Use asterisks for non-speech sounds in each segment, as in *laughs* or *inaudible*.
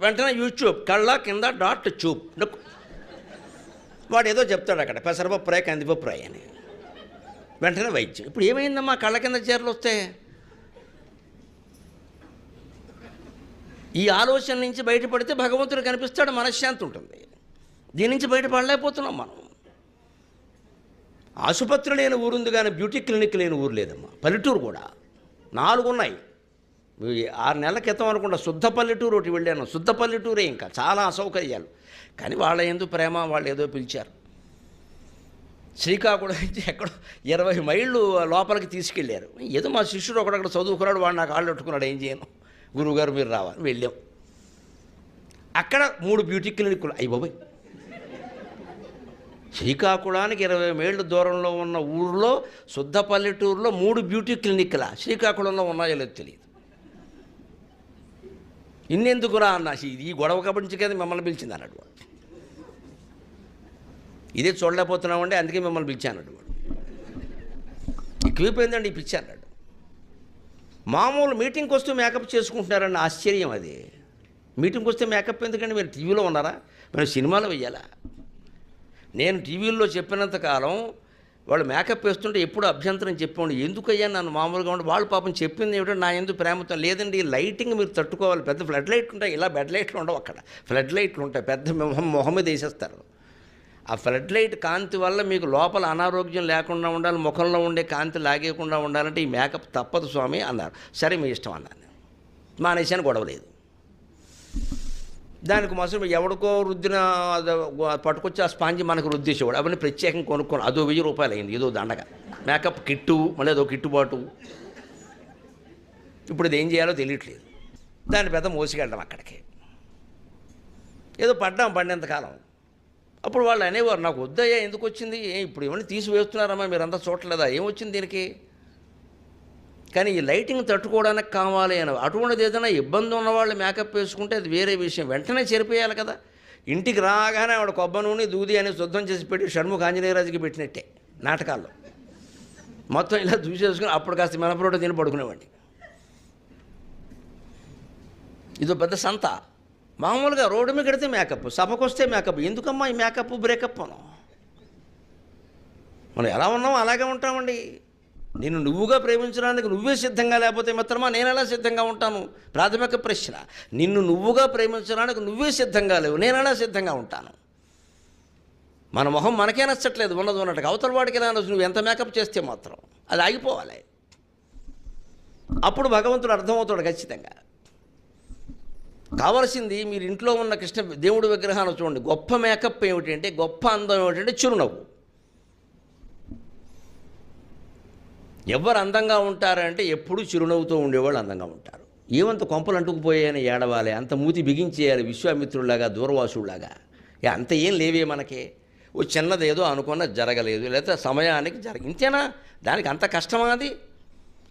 వెంటనే యూట్యూబ్ కళ్ళ కింద డాట్ చూప్. వాడు ఏదో చెప్తాడు అక్కడ పెసరపప్పు ఫ్రై అని. వెంటనే వైద్యం. ఇప్పుడు ఏమైందమ్మా కళ్ళ కింద చీరలు వస్తే? ఈ ఆలోచన నుంచి బయటపడితే భగవంతుడు కనిపిస్తాడు మనశ్శాంతి ఉంటుంది. దీని నుంచి బయటపడలేకపోతున్నాం మనం. ఆసుపత్రి లేని ఊరుంది కానీ బ్యూటీ క్లినిక్ లేని ఊరు లేదమ్మా. పల్లెటూరు కూడా. నాలుగు ఉన్నాయి ఆరు నెలల క్రితం అనుకుంటా శుద్ధ పల్లెటూరు ఒకటి వెళ్ళాను. శుద్ధ పల్లెటూరే ఇంకా చాలా అసౌకర్యాలు. కానీ వాళ్ళ ఎందు ప్రేమ వాళ్ళు ఏదో పిలిచారు. శ్రీకాకుళం నుంచి ఎక్కడో ఇరవై మైళ్ళు లోపలికి తీసుకెళ్ళారు. ఏదో మా శిష్యుడు ఒకడక్కడ చదువుకున్నాడు వాడు నాకు కాళ్ళు పెట్టుకున్నాడు ఏం చేయను. గురువుగారు మీరు రావాలి. వెళ్ళాం. అక్కడ మూడు బ్యూటీ క్లినిక్లు అయ్యి బాబాయ్! శ్రీకాకుళానికి ఇరవై మైళ్ళ దూరంలో ఉన్న ఊర్లో శుద్ధ పల్లెటూరులో మూడు బ్యూటీ క్లినిక్లా శ్రీకాకుళంలో ఉన్నాయో లేదో తెలియదు. ఇన్నెందుకురా అన్న? ఈ గొడవ కబడించి కదా మిమ్మల్ని పిలిచింది అన్నాడు వాడు. ఇదే చూడలేకపోతున్నామండి అందుకే మిమ్మల్ని పిలిచాను వాడు. ఎక్కువైపోయిందండి ఈ పిచ్చి అన్నాడు. మామూలు మీటింగ్కి వస్తూ మేకప్ చేసుకుంటున్నారన్న ఆశ్చర్యం అది. మీటింగ్కి వస్తే మేకప్ ఎందుకండి? మీరు టీవీలో ఉన్నారా? మేము సినిమాలో వెయ్యాలా? నేను టీవీల్లో చెప్పినంత కాలం వాళ్ళు మేకప్ వేస్తుంటే ఎప్పుడు అభ్యంతరం చెప్పండి ఎందుకయ్యా నన్ను మామూలుగా ఉండి వాళ్ళు పాపం చెప్పింది ఏమిటో నా ఎందుకు ప్రేమతో లేదండి ఈ లైటింగ్ మీరు తట్టుకోవాలి. పెద్ద ఫ్లడ్ లైట్లు ఉంటాయి. ఇలా బెడ్ లైట్లు ఉండవు అక్కడ. ఫ్లడ్ లైట్లు ఉంటాయి. పెద్ద మొహం మొహం మీద వేసేస్తారు. ఆ ఫ్లడ్ లైట్ కాంతి వల్ల మీకు లోపల అనారోగ్యం లేకుండా ఉండాలి ముఖంలో ఉండే కాంతి లాగేయకుండా ఉండాలంటే ఈ మేకప్ తప్పదు స్వామి అన్నారు. సరే మీ ఇష్టం అన్నాను మానేసాను గొడవ లేదు దానికి మాత్రం ఎవడికో రుద్దిన పట్టుకొచ్చి ఆ స్పాంజి మనకు రుద్దేసేవాడు. అవన్నీ ప్రత్యేకంగా కొనుక్కోను అదో వెయ్యి రూపాయలు అయింది ఏదో దండగ. మేకప్ కిట్టు మళ్ళీ అదో కిట్టుబాటు. ఇప్పుడు ఇది ఏం చేయాలో తెలియట్లేదు. దాని పెద్ద మోసుకెళ్ళడం అక్కడికి. ఏదో పడ్డాం పడినంతకాలం అప్పుడు వాళ్ళు అనేవారు నాకు వద్దయ్యా ఎందుకు వచ్చింది? ఏం ఇప్పుడు ఏమైనా తీసి వేస్తున్నారమ్మా మీరంతా చూడలేదా ఏమొచ్చింది దీనికి? కానీ ఈ లైటింగ్ తట్టుకోవడానికి కావాలి అని అటువంటిది ఏదైనా ఇబ్బంది ఉన్నవాళ్ళు మేకప్ వేసుకుంటే అది వేరే విషయం. వెంటనే చెరిపేయాలి కదా. ఇంటికి రాగానే ఆవిడ కొబ్బరి నూనె దూది అని శుద్ధం చేసి పెట్టి షణ్ముఖ ఆంజనేయరాజుకి పెట్టినట్టే నాటకాల్లో. మొత్తం ఇలా దూసేసుకుని అప్పుడు కాస్త మినపరోట తిని పడుకునేవాడిని. ఇదో పెద్ద సంత. మామూలుగా రోడ్డు మీద కడితే మేకప్ సభకు వస్తే మేకప్. ఎందుకమ్మా ఈ మేకప్ బ్రేకప్ మనం మనం ఎలా ఉన్నామో అలాగే ఉంటామండి. నిన్ను నువ్వుగా ప్రేమించడానికి నువ్వే సిద్ధంగా లేకపోతే మాత్రమా? నేను ఎలా సిద్ధంగా ఉంటాను? ప్రాథమిక ప్రశ్న. నిన్ను నువ్వుగా ప్రేమించడానికి నువ్వే సిద్ధంగా లేవు. నేను ఎలా సిద్ధంగా ఉంటాను? మన మొహం మనకే నచ్చట్లేదు. ఉన్నది ఉన్నట్టుగా. అవతల వాడికి ఎలా నచ్చు? నువ్వు ఎంత మేకప్ చేస్తే మాత్రం అది ఆగిపోవాలి. అప్పుడు భగవంతుడు అర్థమవుతాడు ఖచ్చితంగా. కావలసింది మీరు ఇంట్లో ఉన్న కృష్ణ దేవుడి విగ్రహాన్ని చూడండి. గొప్ప మేకప్ ఏమిటంటే గొప్ప అందం ఏమిటంటే చిరునవ్వు. ఎవరు అందంగా ఉంటారంటే ఎప్పుడూ చిరునవ్వుతో ఉండేవాళ్ళు అందంగా ఉంటారు. ఏమంత కొంపలు అంటుకుపోయాయని ఏడవాలి అంత మూతి బిగించేయాలి విశ్వామిత్రుడిలాగా దూరవాసుడిలాగా అంత ఏం లేవే మనకి. ఓ చిన్నదేదో అనుకున్న జరగలేదు లేకపోతే సమయానికి జరగ ఇంతేనా? దానికి అంత కష్టమా అది?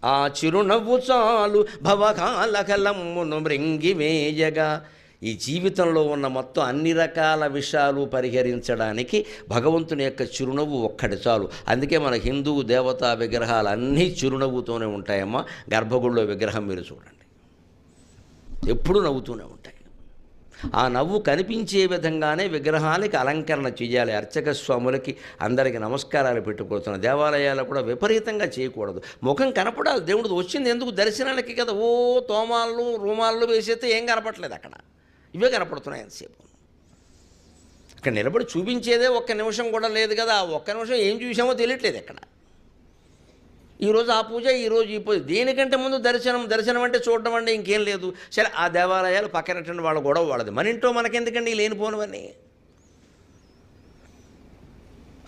ఆ చిరునవ్వు చాలు భవకాలకలమ్మును మృంగి వేయగా ఈ జీవితంలో ఉన్న మొత్తం అన్ని రకాల విషయాలు పరిహరించడానికి భగవంతుని యొక్క చిరునవ్వు ఒక్కటి చాలు. అందుకే మన హిందూ దేవతా విగ్రహాలు అన్నీ చిరునవ్వుతోనే ఉంటాయమ్మా. గర్భగుడిలో విగ్రహం మీరు చూడండి. ఎప్పుడూ నవ్వుతూనే ఉంటాయి. ఆ నవ్వు కనిపించే విధంగానే విగ్రహాలకి అలంకరణ చేయాలి. అర్చక స్వాములకి అందరికీ నమస్కారాలు పెట్టుకోవచ్చు దేవాలయాలు కూడా విపరీతంగా చేయకూడదు. ముఖం కనపడాలి. దేవుడు వచ్చింది ఎందుకు? దర్శనానికి కదా. ఓ తోమాళ్ళు రూమాళ్ళు వేసేస్తే ఏం కనపట్లేదు అక్కడ. ఇవే కనపడుతున్నాయి ఎంతసేపు. అక్కడ నిలబడి చూపించేదే ఒక్క నిమిషం కూడా లేదు కదా. ఒక్క నిమిషం ఏం చూసామో తెలియట్లేదు ఇక్కడ ఈరోజు ఆ పూజ ఈరోజు ఈ పూజ. దేనికంటే ముందు దర్శనం దర్శనం అంటే చూడడం అంటే ఇంకేం లేదు. సరే ఆ దేవాలయాలు పక్కనటువంటి వాళ్ళ గొడవ వాళ్ళది. మన ఇంట్లో మనకెందుకండి లేనిపోనివన్నీ?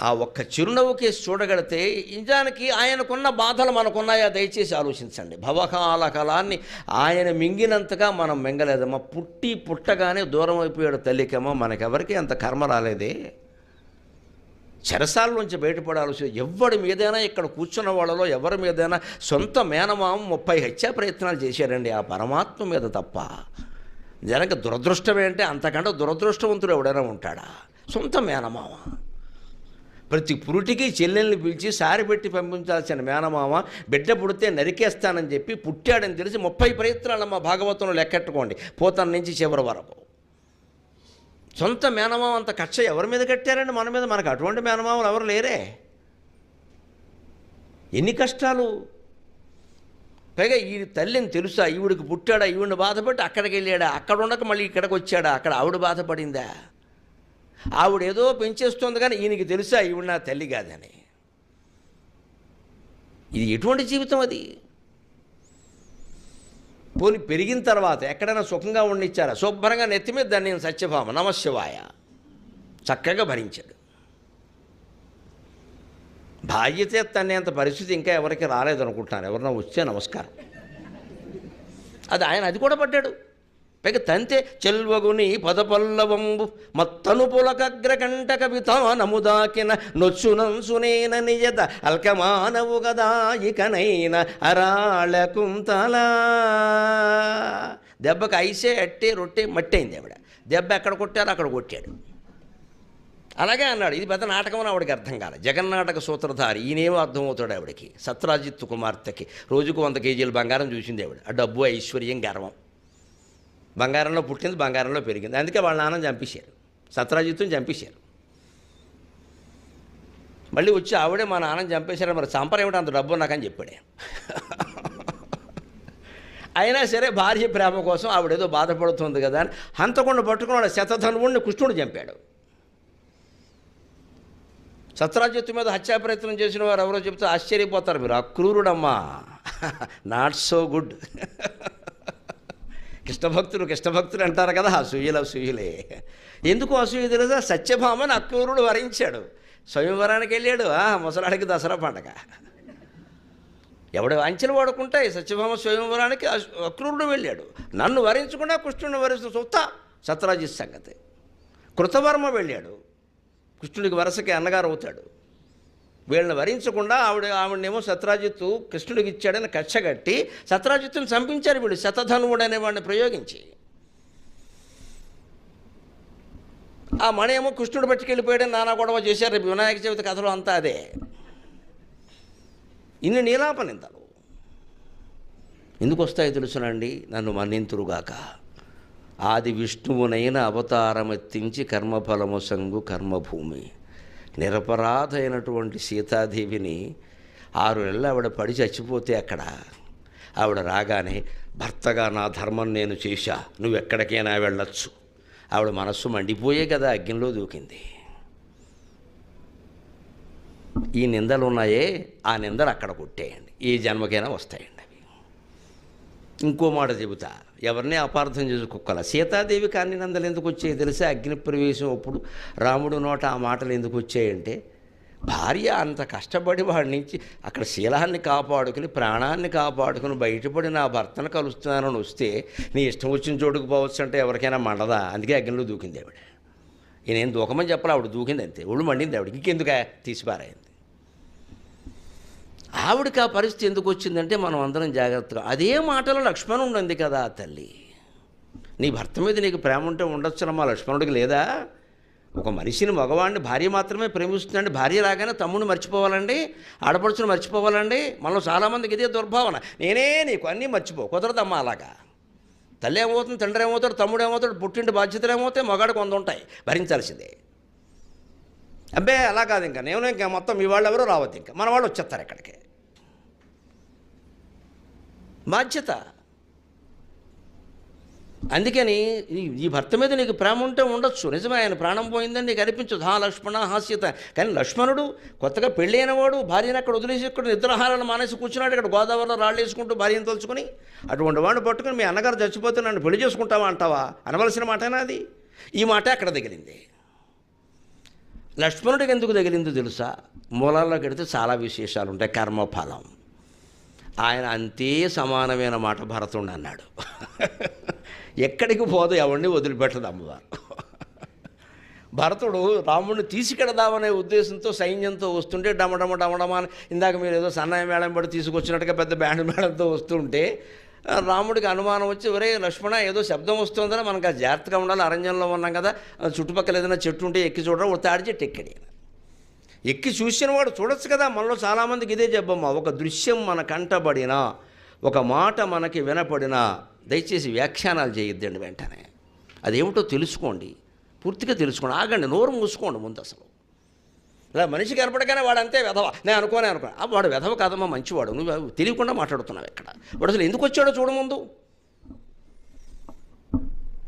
ఆ ఒక్క చిరునవ్వు కేసు చూడగలితే నిజానికి ఆయనకున్న బాధలు మనకున్నాయా? దయచేసి ఆలోచించండి. భవకాల కళాన్ని ఆయన మింగినంతగా మనం మింగలేదమ్మా. పుట్టి పుట్టగానే దూరం అయిపోయాడు తల్లికేమో. మనకెవరికి అంత కర్మ రాలేదే. చెరసాల నుంచి బయటపడాల్సి ఎవరి మీదైనా ఇక్కడ కూర్చున్న వాళ్ళలో ఎవరి మీదైనా సొంత మేనమామ ముప్పై హత్యా ప్రయత్నాలు చేశారండి. ఆ పరమాత్మ మీద తప్ప. నిజానికి దురదృష్టం ఏంటంటే అంతకంటే దురదృష్టవంతుడు ఎవడైనా ఉంటాడా? సొంత మేనమామ. ప్రతి పురుటికి చెల్లెల్ని పిలిచి సారి పెట్టి పంపించాల్సిన మేనమామ బిడ్డ పుడితే నరికేస్తానని చెప్పి పుట్టాడని తెలిసి ముప్పై ప్రయత్నాలు మా భాగవతంలో లెక్కెట్టుకోండి. పోతన నుంచి చివరి వరకు. సొంత మేనమామ అంత కక్ష ఎవరి మీద కట్టారండి? మన మీద మనకు అటువంటి మేనమామలు ఎవరు లేరే? ఎన్ని కష్టాలు? పైగా ఈ తల్లిని తెలుసా? ఈవిడికి పుట్టాడా? ఈవిడిని బాధపడి అక్కడికి వెళ్ళాడా? అక్కడ ఉండక మళ్ళీ ఇక్కడికి వచ్చాడా? అక్కడ ఆవిడ బాధపడిందా? ఆవిడ ఏదో పెంచేస్తుంది కానీ ఈయనకి తెలుసా ఈవిడ నా తల్లి కాదని. ఇది ఎటువంటి జీవితం అది? పోని పెరిగిన తర్వాత ఎక్కడైనా సుఖంగా ఉండిచ్చారా శుభ్రంగా నెత్తి మీద దాన్ని నేను సత్యభామ నమశివాయ చక్కగా భరించాడు. బాధ్యత తనేంత పరిస్థితి ఇంకా ఎవరికి రాలేదనుకుంటున్నాను ఎవరన్నా వచ్చే నమస్కారం. అది ఆయన అది కూడా పడ్డాడు. పైగా తంతే చెల్వగుని పదపల్లవంబు మత్తను పులకగ్రకంట కవిత నముదాకిన నొచ్చునంసునేన నిజత అల్కమానవు గదా ఇకనైన అరాళ కుంతలా. దెబ్బకి ఐసే అట్టే రొట్టె మట్టయింది ఆవిడ. దెబ్బ ఎక్కడ కొట్టారో అక్కడ కొట్టాడు. అలాగే అన్నాడు. ఇది పెద్ద నాటకం అని ఆవిడకి అర్థం కాలేదు జగన్నాటక సూత్రధారి ఈయనేమో అర్థమవుతాడు ఆవిడకి. సత్రాజిత్తు కుమార్తెకి. రోజుకు వంద కేజీలు బంగారం చూసింది ఆవిడ. ఆ డబ్బు ఐశ్వర్యం గర్వం. బంగారంలో పుట్టింది బంగారంలో పెరిగింది. అందుకే వాళ్ళ నాన్న చంపేశారు. సత్రాజిత్తుని చంపేశారు. మళ్ళీ వచ్చి ఆవిడే మా నాన్న చంపేశారు. మరి చంపరేమిటి అంత డబ్బు నాకని చెప్పాడే. అయినా సరే భార్య ప్రేమ కోసం ఆవిడేదో బాధపడుతుంది కదా అని హంతకుండా పట్టుకున్నాడు శతధనువుడిని కృష్ణుడు చంపాడు. సత్రాజిత్తు మీద హత్యా ప్రయత్నం చేసిన వారు ఎవరో చెప్తే ఆశ్చర్యపోతారు మీరు. అక్రూరుడమ్మా. నాట్ సో గుడ్ కృష్ణభక్తులు కృష్ణభక్తులు అంటారు కదా అసూయలు అసూయలే. ఎందుకు అసూయ తెలుసా? సత్యభామని అక్రూరుడు వరించాడు. స్వయంవరానికి వెళ్ళాడు ఆ ముసలాడికి దసరా పండగ. ఎవడు అంచెలు వాడుకుంటే సత్యభామ స్వయంవరానికి అక్రూరుడు వెళ్ళాడు. నన్ను వరించకుండా కృష్ణుడిని వరిస్తూ చూస్తా సత్రాజిత్ సంగతి. కృతవర్మ వెళ్ళాడు. కృష్ణుడికి వరసకి అన్నగారు అవుతాడు. వీళ్ళని వరించకుండా ఆవిడ ఆవిడనేమో సత్రాజిత్తు కృష్ణుడికి ఇచ్చాడని కచ్చగట్టి సత్రాజిత్తుని చంపించారు వీళ్ళు శతధనువుడు అనేవాడిని ప్రయోగించి. ఆ మణి ఏమో కృష్ణుడు పట్టుకెళ్ళిపోయాడని నానా గొడవ చేశారు. రేపు వినాయక చవితి కథలో అంతా అదే. ఇన్ని నీలాపనిందలు ఎందుకు వస్తాయో తెలుసునండి? నన్ను మన్నింతురుగాక. ఆది విష్ణువునైన అవతారమెత్తించి కర్మఫలము సంగు కర్మభూమి. నిరపరాధైనటువంటి సీతాదేవిని ఆరు నెలలు ఆవిడ పడి చచ్చిపోతే అక్కడ ఆవిడ రాగానే భర్తగా నా ధర్మం నేను చేశా నువ్వు ఎక్కడికైనా వెళ్ళొచ్చు. ఆవిడ మనస్సు మండిపోయే కదా అగ్నిలో దూకింది. ఈ నిందలు ఉన్నాయే ఆ నిందలు అక్కడ కొట్టేయండి. ఏ జన్మకైనా వస్తాయండి. ఇంకో మాట చెబుతా. ఎవరిని అపార్థం చేసుకోగల సీతాదేవి కాని నందలు ఎందుకు వచ్చాయి తెలిసే? అగ్నిప్రవేశం అప్పుడు రాముడు నోట ఆ మాటలు ఎందుకు వచ్చాయంటే భార్య అంత కష్టపడి వాడి నుంచి అక్కడ శీలాన్ని కాపాడుకుని ప్రాణాన్ని కాపాడుకుని బయటపడి నా భర్తను కలుస్తున్నానని వస్తే నీ ఇష్టం వచ్చిన చోటుకు పోవచ్చు అంటే ఎవరికైనా మండదా? అందుకే అగ్నిలో దూకింది ఆవిడ. ఈయనేం దూకమని చెప్పాలి ఆవిడ దూకింది అంతే. ఒళ్ళు మండింది ఆవిడ ఇంకెందుక తీసిపారాయింది ఆవిడకి ఆ పరిస్థితి ఎందుకు వచ్చిందంటే మనం అందరం జాగ్రత్తగా అదే మాటలో లక్ష్మణుడు ఉంది కదా తల్లి. నీ భర్త మీద నీకు ప్రేమ ఉంటే ఉండొచ్చునమ్మా లక్ష్మణుడికి లేదా? ఒక మనిషిని మగవాడిని భార్య మాత్రమే ప్రేమిస్తుందండి భార్య రాగానే తమ్ముడిని మర్చిపోవాలండి ఆడపడుచుని మర్చిపోవాలండి. మనలో చాలామందికి ఇదే దుర్భావన. నేనే నీకు అన్నీ మర్చిపో కుదరదమ్మా అలాగా. తల్లి ఏమవుతుంది తండ్రి ఏమవుతాడు తమ్ముడు ఏమవుతాడు పుట్టింటి బాధ్యతలు ఏమవుతాయి మగాడు కొంత ఉంటాయి. భరించాల్సిందే. అబ్బే అలా కాదు ఇంకా. నేను ఇంకా మొత్తం మీ వాళ్ళు ఎవరో రావద్దు ఇంకా. మన వాళ్ళు వచ్చేస్తారు ఇక్కడికి. బాధ్యత. అందుకని ఈ- భర్త మీద నీకు ప్రేమ ఉంటే ఉండొచ్చు. నిజమే ఆయన ప్రాణం పోయిందని నీకు అనిపించదు. హా లక్ష్మణ హాస్యత కానీ లక్ష్మణుడు కొత్తగా పెళ్ళైన వాడు భార్యను అక్కడ వదిలేసి ఇక్కడ నిద్రాహారాలు మానేసి కూర్చున్నాడు. ఇక్కడ గోదావరిలో రాళ్ళు వేసుకుంటూ భార్యను తలుచుకుని అటువంటి వాడిని పట్టుకుని మీ అన్నగారు చచ్చిపోతే నన్ను పెళ్ళి చేసుకుంటావా అంటావా? అనవలసిన మాటేనా అది? ఈ మాట అక్కడ తగిలింది? లక్ష్మణుడికి ఎందుకు తగిలిందో తెలుసా? మూలాల్లోకి వెడితే చాలా విశేషాలు ఉంటాయి కర్మఫలం. ఆయన అంతే సమానమైన మాట భరతుడు అన్నాడు. ఎక్కడికి పోదు ఎవరిని వదిలిపెట్టదు అమ్మవారు. భరతుడు రాముడిని తీసుకెడదామనే ఉద్దేశంతో సైన్యంతో వస్తుంటే డమడమ డమడమ అని ఇందాక మీరు ఏదో సన్నాయి మేళం పడి తీసుకొచ్చినట్టుగా పెద్ద బ్యాండ్ మేళంతో వస్తుంటే రాముడికి అనుమానం వచ్చి ఒరే లక్ష్మణ ఏదో శబ్దం వస్తుందని మనకు ఆ జాగ్రత్తగా ఉండాలి అరణ్యంలో ఉన్నాం కదా చుట్టుపక్కల ఏదైనా చెట్టు ఉంటే ఎక్కి చూడడం ఒక తాడి చెట్టు ఎక్కాడు ఎక్కి చూసిన వాడు చూడొచ్చు కదా. మనలో చాలామందికి ఇదే చెప్పమ్మ ఒక దృశ్యం మన కంటబడినా ఒక మాట మనకి వినపడినా దయచేసి వ్యాఖ్యానాలు చేయొద్దండి వెంటనే. అదేమిటో తెలుసుకోండి. పూర్తిగా తెలుసుకోండి. ఆగండి నోరు మూసుకోండి ముందు అసలు. ఇలా మనిషి కనపడగానే వాడు అంతే వెధవ. నేను అనుకోనే అనుకో ఆ, వాడు వెధవ కాదమ్మా మంచివాడు. నువ్వు తెలియకుండా మాట్లాడుతున్నావు ఇక్కడ. వాడు అసలు ఎందుకు వచ్చాడో చూడముందు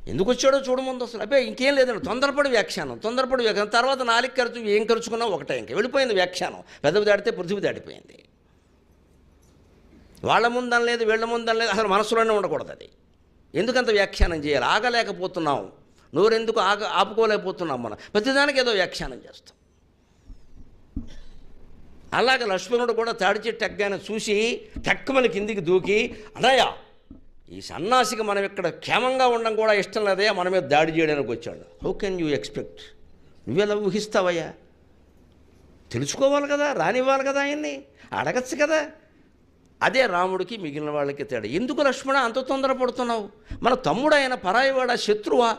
ఎందుకు వచ్చాడో చూడు ముందు అసలు. అబ్బాయి ఇంకేం లేదండి. తొందరపడి వ్యాఖ్యానం తొందరపడి వ్యాఖ్యానం. తర్వాత నాలుగు ఖర్చు ఏం ఖర్చుకున్నా ఒకటే ఇంకా. వెళ్ళిపోయింది వ్యాఖ్యానం. పెద్దవి దాడితే పృథివీ దాడిపోయింది వాళ్ళ ముందని లేదు వీళ్ళ ముందని లేదు అసలు మనసులోనే ఉండకూడదు అది. ఎందుకంత వ్యాఖ్యానం చేయాలి? ఆగలేకపోతున్నాం. నోరెందుకు ఆగ ఆపుకోలేకపోతున్నాం మనం. ప్రతిదానికి ఏదో వ్యాఖ్యానం చేస్తాం. అలాగే లక్ష్మణుడు కూడా తాడి చెట్టు ఎగ్గానే చూసి టక్కుమని కిందికి దూకి అడయా ఈ సన్నాసికి మనం ఇక్కడ క్షేమంగా ఉండడం కూడా ఇష్టం లేదే మన మీద దాడి చేయడానికి వచ్చాడు. హౌ కెన్ యూ ఎక్స్పెక్ట్ నువ్వెలా ఊహిస్తావయ్యా. తెలుసుకోవాలి కదా రానివ్వాలి కదా ఆయన్ని అడగచ్చు కదా. అదే రాముడికి మిగిలిన వాళ్ళకి తేడా. ఎందుకు లక్ష్మణ అంత తొందరపడుతున్నావు? మన తమ్ముడు ఆయన పరాయివాడా శత్రువా?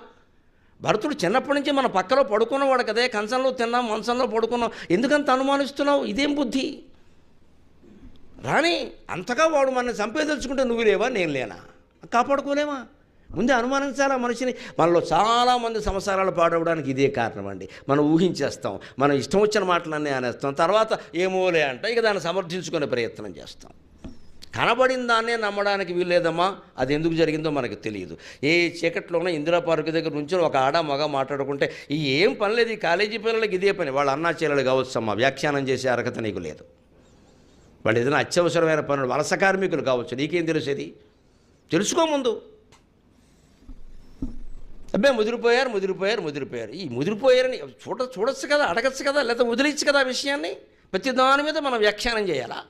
భరతుడు చిన్నప్పటి నుంచి మన పక్కలో పడుకున్నవాడు కదే కంచంలో తిన్నాం మంచంలో పడుకున్నాం. ఎందుకంత అనుమానిస్తున్నావు? ఇదేం బుద్ధి? రాని అంతగా వాడు మనల్ని చంపేదలుచుకుంటే నువ్వు లేవా నేను లేనా? కాపాడుకోలేమా? ముందే అనుమానించాలా మనిషిని? మనలో చాలామంది సంసారాలు పాడవడానికి ఇదే కారణం అండి. మనం ఊహించేస్తాం మనం ఇష్టం వచ్చిన మాటలన్నీ అనేస్తాం తర్వాత ఏమోలే అంటే ఇక దాన్ని సమర్థించుకునే ప్రయత్నం చేస్తాం. కనబడిన దాన్నే నమ్మడానికి వీల్లేదమ్మా అది ఎందుకు జరిగిందో మనకు తెలియదు. ఏ చీకట్లోనో ఇందిరా పార్క్ దగ్గర నుంచి ఒక ఆడ మగ మాట్లాడుకుంటే ఈ ఏం పని లేదు ఈ కాలేజీ పిల్లలకి ఇదే పని. వాళ్ళ అన్నా చెల్లెలు కావచ్చమ్మా వ్యాఖ్యానం చేసే అర్హత నీకు లేదు. వాళ్ళు ఏదైనా అత్యవసరమైన పనులు వలస కార్మికులు కావచ్చు నీకేం తెలిసేది తెలుసుకో ముందు. అబ్బే ముదిరిపోయారు ముదిరిపోయారు ముదిరిపోయారు. ఈ ముదిరిపోయారని చూడ చూడొచ్చు కదా అడగచ్చు కదా లేదా వదిలేచ్చు కదా విషయాన్ని? ప్రతి దాని మీద మనం వ్యాఖ్యానం చేయాలా?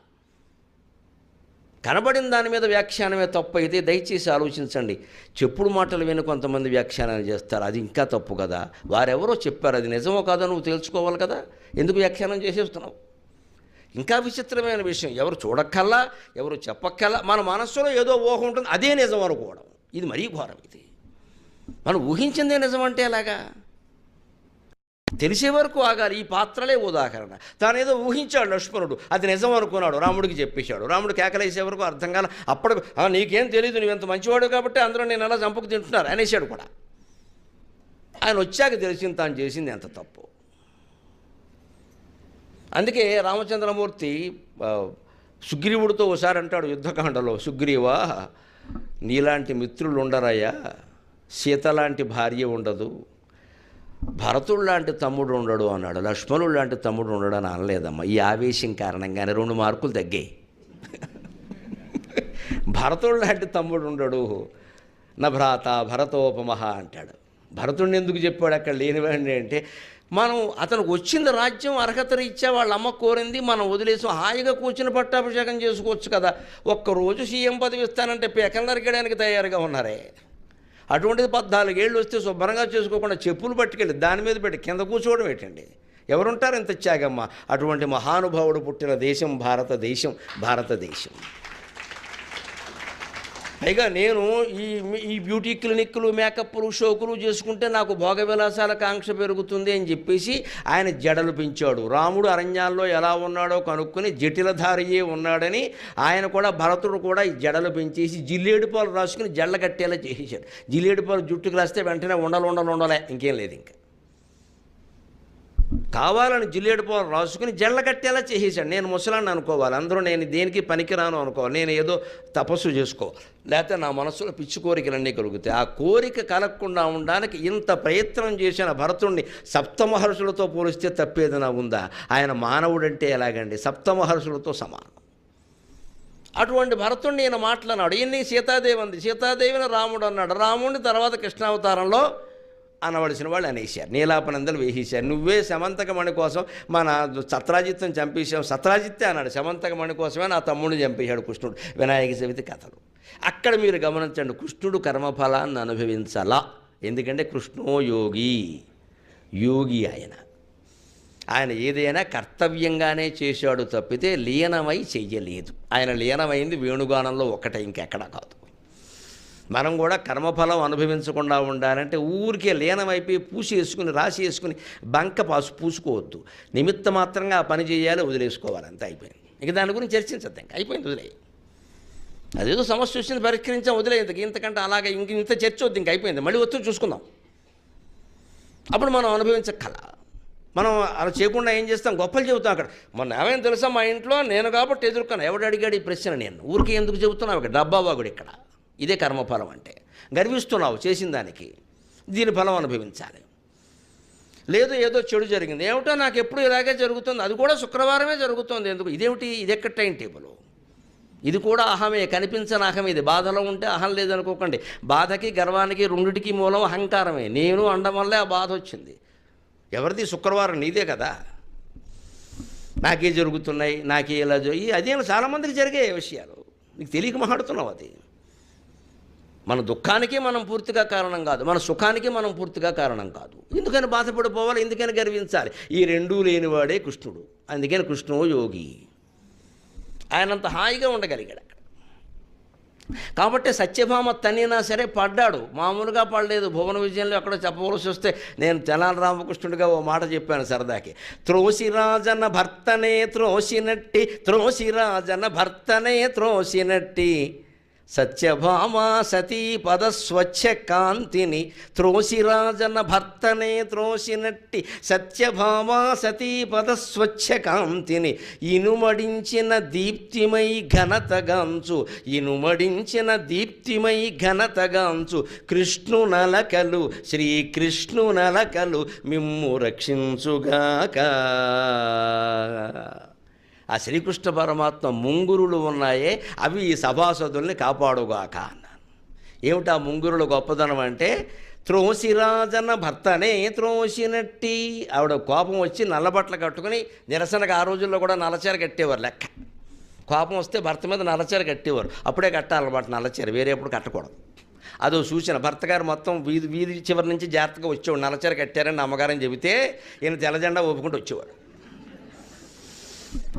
కనబడిన దాని మీద వ్యాఖ్యానమే తప్పు అయితే దయచేసి ఆలోచించండి. చెప్పుడు మాటలు విని కొంతమంది వ్యాఖ్యానాలు చేస్తారు. అది ఇంకా తప్పు కదా. వారెవరో చెప్పారు. అది నిజమో కాదో నువ్వు తెలుసుకోవాలి కదా. ఎందుకు వ్యాఖ్యానం చేసేస్తున్నావు? ఇంకా విచిత్రమైన విషయం. ఎవరు చూడక్కల్లా ఎవరు చెప్పక్కల్లా మన మనస్సులో ఏదో ఊహ ఉంటుంది అదే నిజం అనుకోవడం. ఇది మరీ ఘోరం ఇది. మనం ఊహించిందే నిజం అంటే ఎలాగా? తెలిసే వరకు ఆగాలి. ఈ పాత్రలే ఉదాహరణ. తానేదో ఊహించాడు లక్ష్మణుడు అది నిజం అనుకున్నాడు. రాముడికి చెప్పేశాడు. రాముడు కేకలేసే వరకు అర్థం కాల అప్పుడు నీకేం తెలియదు నువ్వు మంచివాడు కాబట్టి అందరూ నేను అలా చంపుకు తింటున్నారు అనేసాడు కూడా. ఆయన వచ్చాక తెలిసింది తాను చేసింది ఎంత తప్పు. అందుకే రామచంద్రమూర్తి సుగ్రీవుడితో ఒకసారి అంటాడు యుద్ధకాండలో సుగ్రీవా నీలాంటి మిత్రులు ఉండరయ్యా సీత లాంటి భార్య ఉండదు భరతుడు లాంటి తమ్ముడు ఉండడు అన్నాడు లక్ష్మణుడు లాంటి తమ్ముడు ఉండడు అని అనలేదమ్మా ఈ ఆవేశం కారణంగానే రెండు మార్కులు తగ్గాయి. భరతుడు లాంటి తమ్ముడు ఉండడు నా భ్రాత భరతోపమహ అంటాడు. భరతుడిని ఎందుకు చెప్పాడు అక్కడ లేనివాడిని అంటే మనం అతనికి వచ్చింది రాజ్యం అర్హత రీత్యా వాళ్ళ అమ్మ కోరింది మనం వదిలేసి హాయిగా కూర్చుని పట్టాభిషేకం చేసుకోవచ్చు కదా. ఒక్కరోజు సీఎం పదవి ఇస్తానంటే పెకలు తయారుగా ఉన్నారే. అటువంటిది పద్నాలుగేళ్ళు వస్తే శుభ్రంగా చేసుకోకుండా చెప్పులు పట్టుకెళ్ళి దాని మీద పెట్టి కింద కూర్చోవడం ఏంటండి? ఎవరుంటారు ఇంత త్యాగమ్మ? అటువంటి మహానుభావుడు పుట్టిన దేశం భారతదేశం భారతదేశం. పైగా నేను ఈ ఈ బ్యూటీ క్లినిక్లు మేకప్లు షోకులు చేసుకుంటే నాకు భోగ విలాసాల కాంక్ష పెరుగుతుంది అని చెప్పేసి ఆయన జడలు పెంచాడు. రాముడు అరణ్యాల్లో ఎలా ఉన్నాడో కనుక్కొని జటిలధారియే ఉన్నాడని ఆయన కూడా భరతుడు కూడా ఈ జడలు పెంచేసి జిల్లేడు పాలు రాసుకుని జడలు కట్టేలా చేసేసాడు జిల్లేడు పాలు జుట్టుకు రాస్తే వెంటనే ఉండలు ఉండలు ఉండలే. ఇంకేం లేదు ఇంకా. కావాలని జిల్లేడు పాలు రాసుకుని జళ్ళ కట్టేలా చేసేసాడు నేను ముసలాన్ని అనుకోవాలి అందరూ నేను దేనికి పనికిరాను అనుకోవాలి నేను ఏదో తపస్సు చేసుకోవాలి లేకపోతే నా మనసులో పిచ్చి కోరికలన్నీ కలుగుతాయి. ఆ కోరిక కలగకుండా ఉండడానికి ఇంత ప్రయత్నం చేసిన భరతుణ్ణి సప్తమహర్షులతో పోలిస్తే తప్పేదైనా ఉందా? ఆయన మానవుడంటే ఎలాగండి? సప్తమహర్షులతో సమానం. అటువంటి భరతుణ్ణి ఈయన మాట్లాడినాడు ఈయన్ని సీతాదేవి అంది. సీతాదేవిని రాముడు అన్నాడు. రాముడిని తర్వాత కృష్ణావతారంలో అనవలసిన వాళ్ళు అనేసారు నీలాపనందలు వేసేశారు. నువ్వే శమంతకమణి కోసం మన సత్రాజిత్తుని చంపేశావు. సత్రాజిత్తే అన్నాడు శమంతకమణి కోసమే నా తమ్ముడిని చంపేశాడు కృష్ణుడు. వినాయక చవితి కథలు. అక్కడ మీరు గమనించండి కృష్ణుడు కర్మఫలాన్ని అనుభవించాలా. ఎందుకంటే కృష్ణో యోగి యోగి ఆయన. ఆయన ఏదైనా కర్తవ్యంగానే చేశాడు తప్పితే లీనమై చెయ్యలేదు. ఆయన లీనమైంది వేణుగానంలో ఒకటే ఇంకెక్కడా కాదు. మనం కూడా కర్మఫలం అనుభవించకుండా ఉండాలంటే ఊరికే లీనమైపోయి పూసి వేసుకుని రాసి వేసుకుని బంక పాసు పూసుకోవద్దు. నిమిత్త మాత్రంగా ఆ పని చేయాలి వదిలేసుకోవాలి. అంతే అయిపోయింది. ఇక దాని గురించి చర్చించద్దు ఇంకా. అయిపోయింది వదిలేయి. అదేదో సమస్య వచ్చింది పరిష్కరించాం వదిలేదు ఇంతకంటే అలాగే ఇంక ఇంత చర్చ వద్దు ఇంక అయిపోయింది. మళ్ళీ వచ్చి చూసుకుందాం. అప్పుడు మనం అనుభవించే కళ మనం అలా చేయకుండా ఏం చేస్తాం? గొప్పలు చెబుతాం అక్కడ. మొన్న ఏమైనా తెలుసా? మా ఇంట్లో నేను కాబట్టి ఎదుర్కొన్నా. ఎవడు అడిగాడు ఈ ప్రశ్న నేను? ఊరికి ఎందుకు చెబుతున్నావు? ఇక్కడ డబ్బా వాగుడు ఇక్కడ. ఇదే కర్మఫలం అంటే. గర్విస్తున్నావు చేసిన దానికి. దీని ఫలం అనుభవించాలి. లేదు ఏదో చెడు జరిగింది. ఏమిటో నాకు ఎప్పుడు ఇలాగే జరుగుతుంది. అది కూడా శుక్రవారమే జరుగుతుంది. ఎందుకు? ఇదేమిటి? ఇది ఎక్కడ టైం టేబుల్? ఇది కూడా అహమే కనిపించని అహం ఇది. బాధలో ఉంటే అహం లేదనుకోకండి. బాధకి గర్వానికి రెండిటికి మూలం అహంకారమే. నేను అండం వల్లే ఆ బాధ వచ్చింది. ఎవరిది? శుక్రవారం నీదే కదా. నాకే జరుగుతున్నాయి నాకే ఇలా జరిగి అదే చాలామందికి జరిగే విషయాలు. నీకు తెలియక మాట్లాడుతున్నావు అది. మన దుఃఖానికి మనం పూర్తిగా కారణం కాదు మన సుఖానికి మనం పూర్తిగా కారణం కాదు. ఎందుకని బాధపడిపోవాలి? ఎందుకని గర్వించాలి? ఈ రెండూ లేనివాడే కృష్ణుడు. అందుకని కృష్ణు యోగి. ఆయనంత హాయిగా ఉండగలిగాడు అక్కడ. కాబట్టి సత్యభామ తన్నినా సరే పడ్డాడు. మామూలుగా పడలేదు. భువన విజయంలో ఎక్కడో చెప్పవలసి వస్తే నేను తెనాలి రామకృష్ణుడిగా ఓ మాట చెప్పాను సరదాకి. త్రోసిరాజన భర్తనే త్రోసినట్టి త్రోసిరాజన భర్తనే త్రోసినట్టి సత్యభామా సతీ పద స్వచ్ఛ కాంతిని త్రోసిరాజన భర్తనే త్రోసినట్టి సత్యభామా సతీ పద స్వచ్ఛ కాంతిని ఇనుమడించిన దీప్తిమై ఘనతగాంచు ఇనుమడించిన దీప్తిమై ఘనతగాంచు కృష్ణునలకలు శ్రీకృష్ణునలకలు మిమ్ము రక్షించుగాక. ఆ శ్రీకృష్ణ పరమాత్మ ముంగురులు ఉన్నాయే అవి ఈ సభాసదుల్ని కాపాడుగాక అన్నాను. ఏమిటా ముంగురుల గొప్పదనం అంటే త్రోసిరాజన భర్తనే త్రోసినట్టి ఆవిడ కోపం వచ్చి నల్లబట్టలు కట్టుకుని నిరసనకు ఆ రోజుల్లో కూడా నల్లచీర కట్టేవారు లెక్క. కోపం వస్తే భర్త మీద నల్లచీర కట్టేవారు. అప్పుడే కట్టాలన్నమాట నల్లచీర వేరే ఎప్పుడు కట్టకూడదు. అదో సూచన భర్త గారు మొత్తం వీధి వీధి చివరి నుంచి జాగ్రత్తగా వచ్చేవాడు నల్లచీర కట్టారని అమ్మగారని చెబితే ఈయన తెల్లజెండా ఒప్పుకుంటూ వచ్చేవాడు.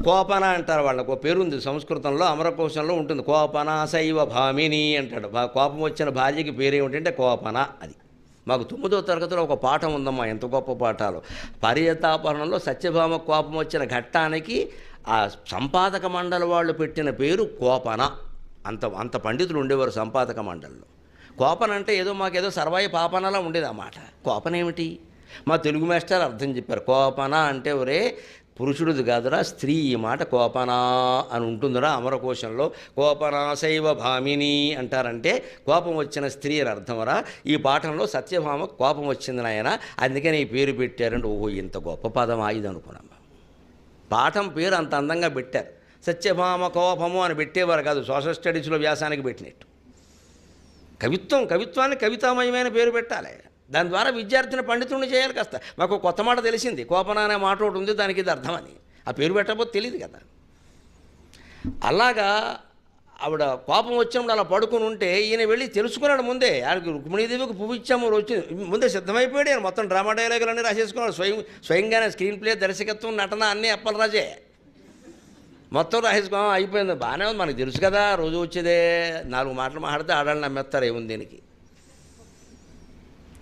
కోపన అంటారు వాళ్ళకు ఒక పేరు ఉంది సంస్కృతంలో అమరకోశంలో ఉంటుంది. కోపన శైవ భామిని అంటాడు. కోపం వచ్చిన భార్యకి పేరేమిటంటే కోపన అది. మాకు తొమ్మిదో తరగతిలో ఒక పాఠం ఉందమ్మా ఎంత గొప్ప పాఠాలు. పర్యతాపహరణంలో సత్యభామ కోపం వచ్చిన ఘట్టానికి ఆ సంపాదక మండలి వాళ్ళు పెట్టిన పేరు కోపన. అంత అంత పండితులు ఉండేవారు సంపాదక మండలిలో. కోపన అంటే ఏదో మాకేదో సర్వాయి పాపనలా ఉండేది అన్నమాట కోపన ఏమిటి మా తెలుగు మాస్టర్ అర్థం చెప్పారు. కోపన అంటే ఒరే పురుషుడిది కాదురా స్త్రీ ఈ మాట కోపనా అని ఉంటుందిరా అమరకోశంలో. కోపనాశైవ భామిని అంటారంటే కోపం వచ్చిన స్త్రీ అని అర్థమరా. ఈ పాఠంలో సత్యభామ కోపం వచ్చింది నాయన. అందుకని ఈ పేరు పెట్టారంటే ఓహో ఇంత గొప్ప పదం ఇది అనుకున్నాం పాఠం పేరు అంత అందంగా పెట్టారు. సత్యభామ కోపము అని పెట్టేవారు కాదు సోషల్ స్టడీస్లో వ్యాసానికి పెట్టినట్టు. కవిత్వం కవిత్వాన్ని కవితామయమైన పేరు పెట్టాలి. దాని ద్వారా విద్యార్థిని పండితుడిని చేయాలి కాస్త. మాకు కొత్త మాట తెలిసింది. కోపన అనే మాట ఒకటి ఉంది దానికి ఇది అర్థమని ఆ పేరు పెట్టకపోతే తెలియదు కదా. అలాగా ఆవిడ కోపం వచ్చినప్పుడు అలా పడుకుని ఉంటే ఈయన వెళ్ళి తెలుసుకున్నాడు ముందే. ఆయనకి రుక్మిణీదేవికి పువ్వు ఇచ్చాము వచ్చి ముందే సిద్ధమైపోయాడు ఆయన మొత్తం డ్రామా డైలాగులన్నీ రాసేసుకున్నాడు. స్వయం స్వయంగానే స్క్రీన్ ప్లే దర్శకత్వం నటన అన్నీ అప్పలరాజే మొత్తం రాసేసుకో అయిపోయింది. బాగానే ఉంది. మనకు తెలుసు కదా రోజు వచ్చేదే. నాలుగు మాటలు మాట్లాడితే ఆడాలని నమ్మేస్తారు. ఏముంది దీనికి?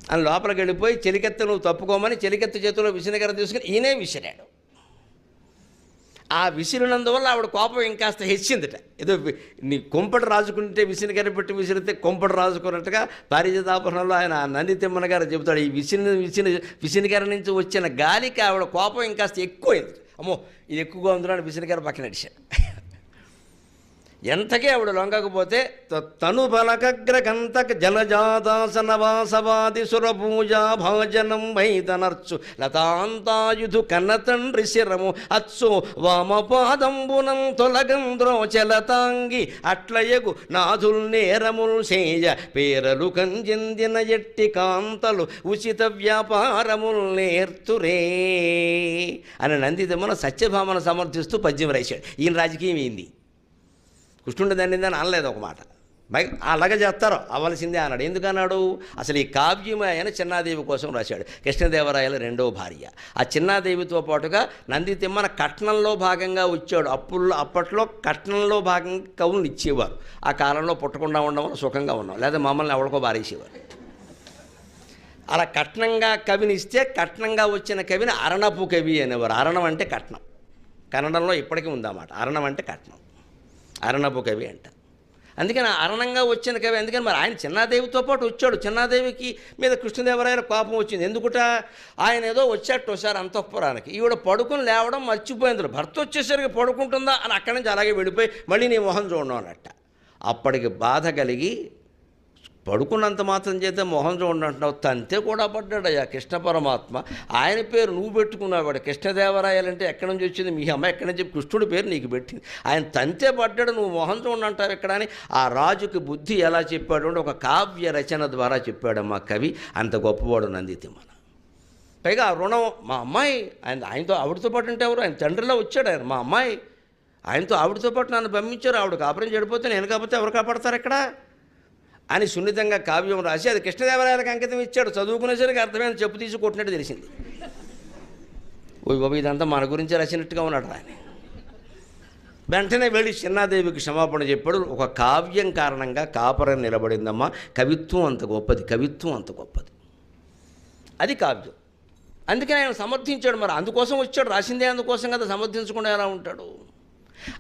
అని లోపలికి వెళ్ళిపోయి చెలికెత్త నువ్వు తప్పుకోమని చెలికెత్త చేతిలో విసినగర తీసుకుని ఈయనే విసిరాడు. ఆ విసిరినందువల్ల ఆవిడ కోపం ఇంకాస్త హెచ్చిందిట. ఏదో నీ కొంపటి రాజుకుంటే విసినగర పెట్టి విసిరితే కొంపటి రాజుకున్నట్టుగా పారిజాతాపరణంలో ఆయన నంది తిమ్మన గారు చెబుతాడు. ఈ విసిని విసిని విసినగర నుంచి వచ్చిన గాలికి ఆవిడ కోపం ఇంకాస్త ఎక్కువైంది. అమ్మో ఇది ఎక్కువగా ఉందని విసినగర పక్కన నడిచాడు ఎంతకీ ఆవిడ లొంగకపోతే త- తను బలకగ్రకంతక జలజాదాసన వాసవాది సురపూజా భాజనం వైదనర్చు లతాంతాయుధు కన్నతండ్రి శిరము అచ్చు వామపాదంబునం తొలగంద్రోచలతాంగి అట్లయగు నాథుల్ నేరముల్ సేయ పేరలు కంజెందిన ఎట్టి కాంతలు ఉచిత వ్యాపారముల్ నేర్తురే అని నందిదమ్మన సత్యభామను సమర్థిస్తూ పద్యం రాశాడు. ఈయన రాజకీయం ఏంది? కృష్ణుడి దండిందని అనలేదు ఒక మాట. అలాగే చేస్తారు అవ్వాల్సిందే అన్నాడు. ఎందుకన్నాడు? అసలు ఈ కావ్యం ఆయన చిన్నాదేవి కోసం రాశాడు. కృష్ణదేవరాయల రెండవ భార్య. ఆ చిన్నాదేవితో పాటుగా నంది తిమ్మన కట్నంలో భాగంగా వచ్చాడు. అప్పుల్లో అప్పట్లో కట్నంలో భాగంగా కవులు ఇచ్చేవారు. ఆ కాలంలో పుట్టకుండా ఉండడం వల్ల సుఖంగా ఉన్నాం. లేదా మమ్మల్ని ఎవరికో బారేసేవారు అలా కట్నంగా కవిని ఇస్తే కట్నంగా వచ్చిన కవిని అరణపు కవి అనేవారు. అరణం అంటే కట్నం. కన్నడంలో ఇప్పటికీ ఉందన్నమాట. అరణం అంటే కట్నం. అరణపు కవి అంట. అందుకని అరణంగా వచ్చిన కవి అందుకని మరి ఆయన చిన్నాదేవితో పాటు వచ్చాడు. చిన్నాదేవికి మీద కృష్ణదేవరాయల కోపం వచ్చింది. ఎందుకుట? ఆయన ఏదో వచ్చాడు ఒకసారి అంతఃపురానికి. ఈవిడ పడుకుని లేవడం మర్చిపోయింది. భర్త వచ్చేసరికి పడుకుంటుందా అని అక్కడి నుంచి అలాగే వెళ్ళిపోయి మళ్ళీ నీ మొహం చూడడం అన్నట్ట. అప్పటికి బాధ కలిగి పడుకున్నంత మాత్రం చేస్తే మొహం చూడండి అంటున్నావు. తంతే కూడా పడ్డాడయ్యా కృష్ణ పరమాత్మ. ఆయన పేరు నువ్వు పెట్టుకున్నావాడు కృష్ణదేవరాయలంటే ఎక్కడి నుంచి వచ్చింది? మీ అమ్మ ఎక్కడి నుంచి? కృష్ణుడి పేరు నీకు పెట్టింది. ఆయన తంతే పడ్డాడు నువ్వు మొహం చూడండి అంటావు ఎక్కడ అని. ఆ రాజుకి బుద్ధి ఎలా చెప్పాడు అంటే ఒక కావ్య రచన ద్వారా చెప్పాడమ్మా కవి. అంత గొప్పవాడు నందితిమ్మన పైగా ఆ రుణం మా అమ్మాయి ఆయన ఆయనతో ఆవిడతో పాటు అంటే ఎవరు? ఆయన తండ్రిలో వచ్చాడు ఆయన మా అమ్మాయి. ఆయనతో ఆవిడతో పాటు నన్ను పంపించారు. ఆవిడ కాపురం చెడిపోతే నేను కాకపోతే ఎవరు కాపాడతారు ఇక్కడ? అని సున్నితంగా కావ్యం రాసి అది కృష్ణదేవరాయలకు అంకితం ఇచ్చాడు. చదువుకునేసరికి అర్థమైన చెప్పు తీసి కొట్టినట్టు తెలిసింది. ఓ బాబు ఇదంతా మన గురించి రాసినట్టుగా ఉన్నాడు ఆయన. వెంటనే వెళ్ళి చిన్నాదేవికి క్షమాపణ చెప్పాడు. ఒక కావ్యం కారణంగా కాపరం నిలబడిందమ్మా. కవిత్వం అంత గొప్పది కవిత్వం అంత గొప్పది. అది కావ్యం. అందుకని ఆయన సమర్థించాడు. మరి అందుకోసం వచ్చాడు. రాసిందే అందుకోసం కదా సమర్థించకుండా ఎలా ఉంటాడు?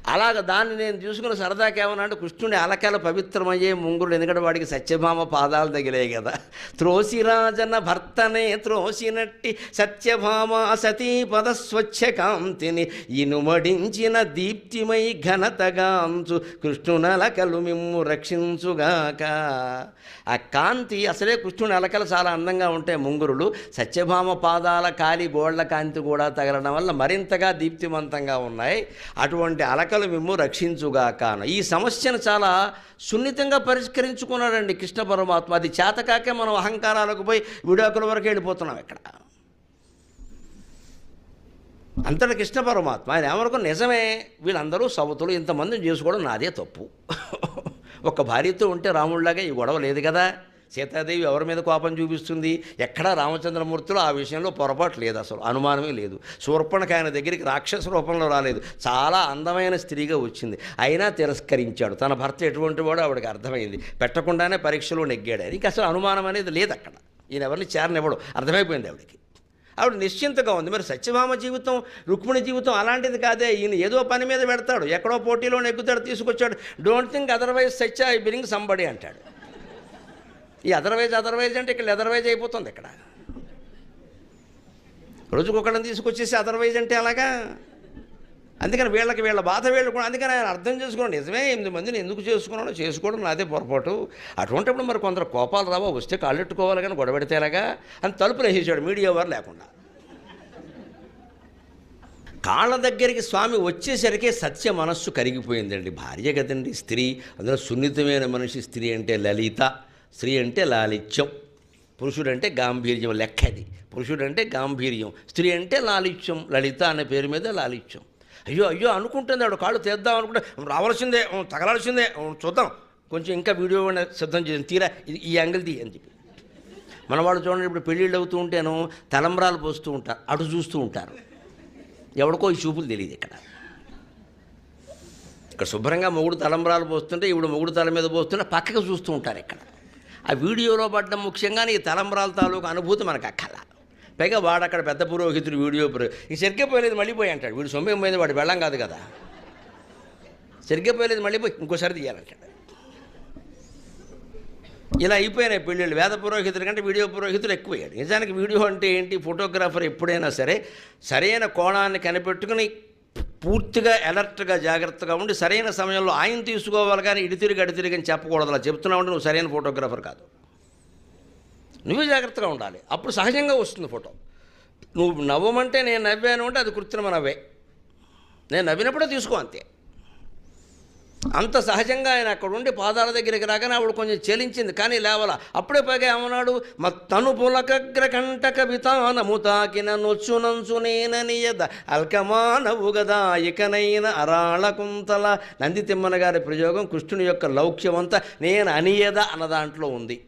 అలాగ దాన్ని నేను చూసుకుని సరదాకి ఏమన్నా అంటే కృష్ణుడి అలకల పవిత్రమయ్యే ముంగుడు ఎందుకంటే వాడికి సత్యభామ పాదాలు తగిలే కదా. త్రోసిరాజన భర్తనే త్రోసినట్టి సత్యభామ సతీ పద స్వచ్ఛ కాంతిని ఇనుమడించిన దీప్తిమై ఘనతగాంచు కృష్ణునలకలు మిమ్ము రక్షించుగాక. ఆ కాంతి అసలే కృష్ణుని అలకలు చాలా అందంగా ఉంటాయి ముంగురులు సత్యభామ పాదాల కాలి గోళ్ళ కాంతి కూడా తగలడం వల్ల మరింతగా దీప్తిమంతంగా ఉన్నాయి. అటువంటి అలకలు మిమ్ము రక్షించుగాక ఈ సమస్యను చాలా సున్నితంగా పరిష్కరించుకున్నాడండి కృష్ణ పరమాత్మ. అది చేతకాకే మనం అహంకారాలకు పోయి విడాకుల వరకు వెళ్ళిపోతున్నాం ఇక్కడ. అంతటి కృష్ణ పరమాత్మ ఆయన ఏమనుకో నిజమే వీళ్ళందరూ సవతులు ఇంతమందిని చేసుకోవడం నాదే తప్పు. *laughs* ఒక భార్యతో ఉంటే రాముడిలాగా ఈ గొడవ లేదు కదా. సీతాదేవి ఎవరి మీద కోపం చూపిస్తుంది? ఎక్కడా రామచంద్రమూర్తిలో ఆ విషయంలో పొరపాటు లేదు అసలు అనుమానమే లేదు. శూర్పణకి ఆయన దగ్గరికి రాక్షస రూపంలో రాలేదు. చాలా అందమైన స్త్రీగా వచ్చింది. అయినా తిరస్కరించాడు. తన భర్త ఎటువంటి వాడో ఆవిడకి అర్థమైంది. పెట్టకుండానే పరీక్షలో నెగ్గాడు. అది అసలు అనుమానం అనేది లేదు అక్కడ. ఈయన ఎవరిని చేరనివ్వడు. అర్థమైపోయింది ఆవిడకి. ఆవిడ నిశ్చింతగా ఉంది. మరి సత్యభామ జీవితం రుక్మిణి జీవితం అలాంటిది కాదే. ఈయన ఏదో పని మీద పెడతాడు. ఎక్కడో పోటీలో నెగ్గుతాడు తీసుకొచ్చాడు. Don't think otherwise Satya I bring somebody అంటాడు. ఈ అదర్వైజ్ అదర్వైజ్ అంటే ఇక్కడ అదర్వైజ్ అయిపోతుంది ఇక్కడ. రోజుకొకళ్ళని తీసుకొచ్చేసి అదర్వైజ్ అంటే అలాగా అందుకని వీళ్ళకి వీళ్ళ బాధ వీళ్ళు కూడా అందుకని ఆయన అర్థం చేసుకోండి. నిజమే ఎనిమిది మందిని ఎందుకు చేసుకున్నాడో చేసుకోవడం నాదే పొరపాటు. అటువంటిప్పుడు మరి కొందరు కోపాలు రావా వస్తే కాళ్ళెట్టుకోవాలి కానీ గొడబెడితేలాగా అని తలుపులు వేసేసాడు మీడియా వారు లేకుండా. కాళ్ళ దగ్గరికి స్వామి వచ్చేసరికి సత్య మనస్సు కరిగిపోయిందండి. భార్య కదండి స్త్రీ. అందులో సున్నితమైన మనిషి స్త్రీ అంటే లలిత. స్త్రీ అంటే లాలిత్యం పురుషుడు అంటే గాంభీర్యం లెక్క అది. పురుషుడు అంటే గాంభీర్యం స్త్రీ అంటే లాలిత్యం లలిత అనే పేరు మీద లాలిత్యం. అయ్యో అయ్యో అనుకుంటుంది ఆడు కాళ్ళు తెద్దాం అనుకుంటే రావాల్సిందే తగలాల్సిందే చూద్దాం. కొంచెం ఇంకా వీడియో సిద్ధం చేసి తీరా ఇది- ఈ యాంగిల్ తీ అని చెప్పి. మన వాళ్ళు చూడండి ఇప్పుడు పెళ్ళిళ్ళు అవుతూ ఉంటేను తలంబ్రాలు పోస్తూ ఉంటారు అటు చూస్తూ ఉంటారు. ఎవడికో ఈ చూపులు తెలియదు ఇక్కడ. ఇక్కడ శుభ్రంగా మొగుడు తలంబ్రాలు పోస్తుంటే ఇప్పుడు మొగుడు తల మీద పోస్తుంటే పక్కకు చూస్తూ ఉంటారు ఇక్కడ. ఆ వీడియోలో పడ్డం ముఖ్యంగా ఈ తలంబ్రాల తాలూకు అనుభూతి మనకు అక్కల పైగా వాడు అక్కడ పెద్ద పురోహితుడు వీడియో పురో ఈ సరిగ్గా పోయలేదు మళ్ళీ పోయి అంటాడు. వీడు సొమ్మే పోయింది వాడు వెళ్ళం కాదు కదా. సరిగ్గా పోయలేదు మళ్ళీ పోయి ఇంకోసారి తీయాలంటాడు. ఇలా అయిపోయినాయి పెళ్ళిళ్ళు. వేద పురోహితుల కంటే వీడియో పురోహితులు ఎక్కువయ్యాడు. నిజానికి వీడియో అంటే ఏంటి? ఫోటోగ్రాఫర్ ఎప్పుడైనా సరే సరైన కోణాన్ని కనిపెట్టుకుని పూర్తిగా అలర్ట్గా జాగ్రత్తగా ఉండి సరైన సమయంలో ఆయన తీసుకోవాలి కానీ ఇడి తిరిగి తిరిగి అని చెప్పకూడదు అలా చెప్తున్నావు నువ్వు సరైన ఫోటోగ్రాఫర్ కాదు. నువ్వే జాగ్రత్తగా ఉండాలి. అప్పుడు సహజంగా వస్తుంది ఫోటో. నువ్వు నవ్వమంటే నేను నవ్వాను అంటే అది కృత్రిమ నవ్వే. నేను నవ్వినప్పుడే తీసుకో అంతే. అంత సహజంగా ఆయన అక్కడ ఉండి పాదాల దగ్గరికి రాగానే ఆవిడ కొంచెం చెలించింది. కానీ లేవల. అప్పుడే పైగా ఏమన్నాడు? తను పులకగ్ర కంట వితానము తాకిన నొచ్చునంచు నేననియద అల్కమానవు గదా. ఇకనైన అరాళ కుంతల. నంది తిమ్మన గారి ప్రయోగం కృష్ణుని యొక్క లౌక్యమంతా నేను అనియద అన్న దాంట్లో ఉంది.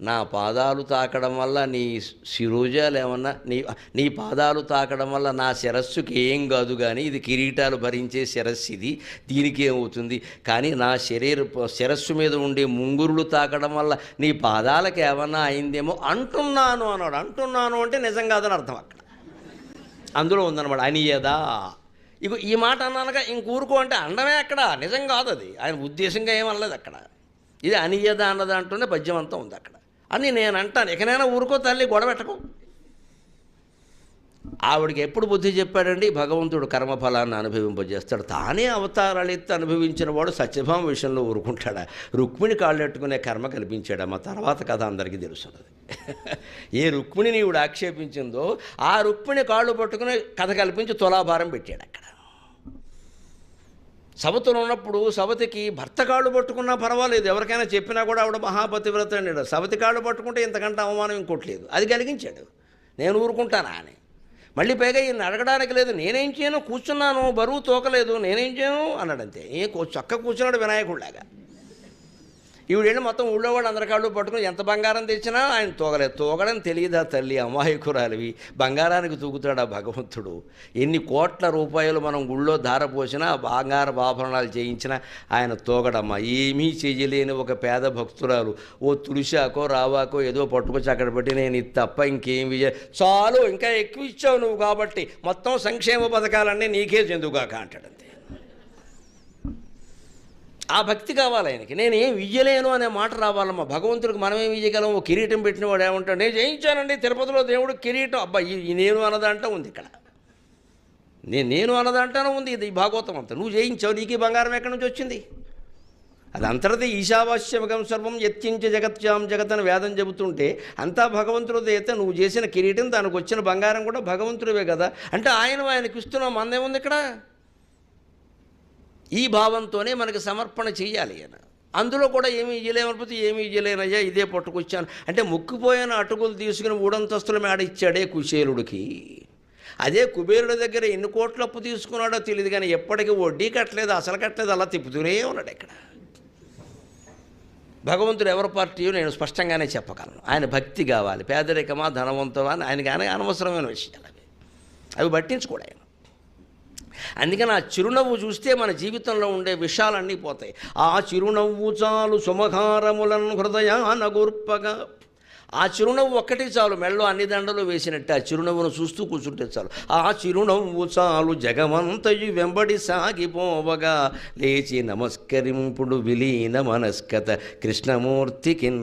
నా పాదాలు తాకడం వల్ల నీ శిరోజాలు ఏమన్నా నీ నీ పాదాలు తాకడం వల్ల నా శిరస్సుకి ఏం కాదు కానీ ఇది కిరీటాలు భరించే శిరస్సు ఇది. దీనికి ఏమవుతుంది? కానీ నా శరీర శిరస్సు మీద ఉండే ముంగురులు తాకడం వల్ల నీ పాదాలకు ఏమన్నా అయిందేమో అంటున్నాను అన్నాడు. అంటున్నాను అంటే నిజం కాదని అర్థం అక్కడ. అందులో ఉందన్నమాట అనియదా? ఇక ఈ మాట అన్నానుగా ఇంకూరుకో అంటే అండమే అక్కడ. నిజం కాదు అది. ఆయన ఉద్దేశంగా ఏమనలేదు అక్కడ. ఇది అనియదా అన్నది అంటూనే పద్యం అంతా ఉంది అక్కడ. అని నేను అంటాను. ఇకనైనా ఊరుకో తల్లి గొడవెట్టకు ఆవిడకి ఎప్పుడు బుద్ధి చెప్పాడండి? భగవంతుడు కర్మఫలాన్ని అనుభవింపజేస్తాడు. తానే అవతారాలు ఎత్తి అనుభవించిన వాడు సత్యభామ విషయంలో ఊరుకుంటాడా? రుక్మిణి కాళ్ళెట్టుకునే కర్మ కల్పించాడమ్మా తర్వాత కథ అందరికీ తెలుస్తున్నది ఏ రుక్మిణిని ఇవిడు ఆక్షేపించిందో ఆ రుక్మిణి కాళ్ళు పట్టుకుని కథ కల్పించి తులాభారం పెట్టాడు అక్కడ. సవతులు ఉన్నప్పుడు సవతికి భర్త కాళ్ళు పట్టుకున్నా పర్వాలేదు. ఎవరికైనా చెప్పినా కూడా ఆవిడ మహాపతివ్రత అండి సవతి కాళ్ళు పట్టుకుంటే ఇంతకంటే అవమానం ఇంకోటి లేదు. అది కలిగించాడు. నేను ఊరుకుంటానా అని. మళ్ళీ పైగా ఈయన అడగడానికి లేదు. నేనేం చేయను? కూర్చున్నాను. బరువు తోకలేదు. నేనేం చేయను? అన్నాడంతే. ఏ చక్క కూర్చున్నాడు వినాయకుడిలాగా. ఈవిడేళ్ళు మొత్తం ఊళ్ళో వాళ్ళు అందరి కాళ్ళు పట్టుకుని ఎంత బంగారం తెచ్చినా ఆయన తోగలేదు తూగడం తెలియదా తల్లి? అమాయకురాలివి. బంగారానికి తూగుతాడా భగవంతుడు. ఎన్ని కోట్ల రూపాయలు మనం గుళ్ళో ధారపోసినా బంగారు ఆభరణాలు చేయించినా ఆయన తోగడమ్మా. ఏమీ చేయలేని ఒక పేద భక్తురాలు. ఓ తులిశాకో రావాకో ఏదో పట్టుకొచ్చి అక్కడ పెట్టి నేను ఇది తప్ప ఇంకేం విజయ చాలు ఇంకా ఎక్కువ ఇచ్చావు నువ్వు కాబట్టి మొత్తం సంక్షేమ పథకాలన్నీ నీకే చెందుగాక అంటాడు అంతే ఆ భక్తి కావాలి ఆయనకి. నేను ఏం ఇయ్యలేను అనే మాట రావాలమ్మా. భగవంతుడికి మనమేం ఇయ్యగలం ఓ కిరీటం పెట్టిన వాడు ఏమంటాడు? నేను జయించానండి తిరుపతిలో దేవుడు కిరీటం. అబ్బా ఈ నేను అన్నదంట ఉంది ఇక్కడ. నేను నేను అన్నదంటానే ఉంది ఇది భాగవతం అంతా. నువ్వు జయించావు నీకు బంగారం ఎక్కడి నుంచి వచ్చింది? అది అంతర్ది ఈశావాస్యమగం సర్వం యత్కించ జగత్యాం జగత్ అని వేదం చెబుతుంటే అంతా భగవంతుడిది అయితే నువ్వు చేసిన కిరీటం దానికి వచ్చిన బంగారం కూడా భగవంతుడివే కదా. అంటే ఆయన ఆయనకి ఇస్తున్నాం మందేముంది ఇక్కడ? ఈ భావంతోనే మనకి సమర్పణ చేయాలి ఆయన అందులో కూడా ఏమీ ఇయ్యలేమనిపోతే ఏమీ ఇయ్యలేనయ్యా ఇదే పట్టుకొచ్చాను. అంటే ముక్కిపోయిన అటుకులు తీసుకుని మూడంతస్తుల మేడ ఇచ్చాడే కుశేలుడికి అదే కుబేరుడి దగ్గర ఎన్ని కోట్ల అప్పు తీసుకున్నాడో తెలియదు కానీ ఎప్పటికీ వడ్డీ కట్టలేదు అసలు కట్టలేదు అలా తిప్పుతూనే ఉన్నాడు ఇక్కడ. భగవంతుడు ఎవరి పార్టీయో నేను స్పష్టంగానే చెప్పగలను. ఆయన భక్తి కావాలి పేదరికమా ధనవంతమా అని ఆయనకి ఆయన అనవసరమైన విషయాలు అవి. అవి పట్టించుకోడు ఆయన. అందుకని ఆ చిరునవ్వు చూస్తే మన జీవితంలో ఉండే విషయాలన్నీ పోతాయి. ఆ చిరునవ్వు చాలు సుమహారములను హృదయాన గుర్పగా. ఆ చిరునవ్వు ఒక్కటి చాలు మెళ్ళో అన్ని దండలు వేసినట్టు ఆ చిరునవ్వును చూస్తూ కూర్చుంటే చాలు. ఆ చిరునవ్వు చాలు జగమంతయు వెంబడి సాగిపోవగా. లేచి నమస్కరింపుడు విలీన మనస్కత కృష్ణమూర్తికిన్.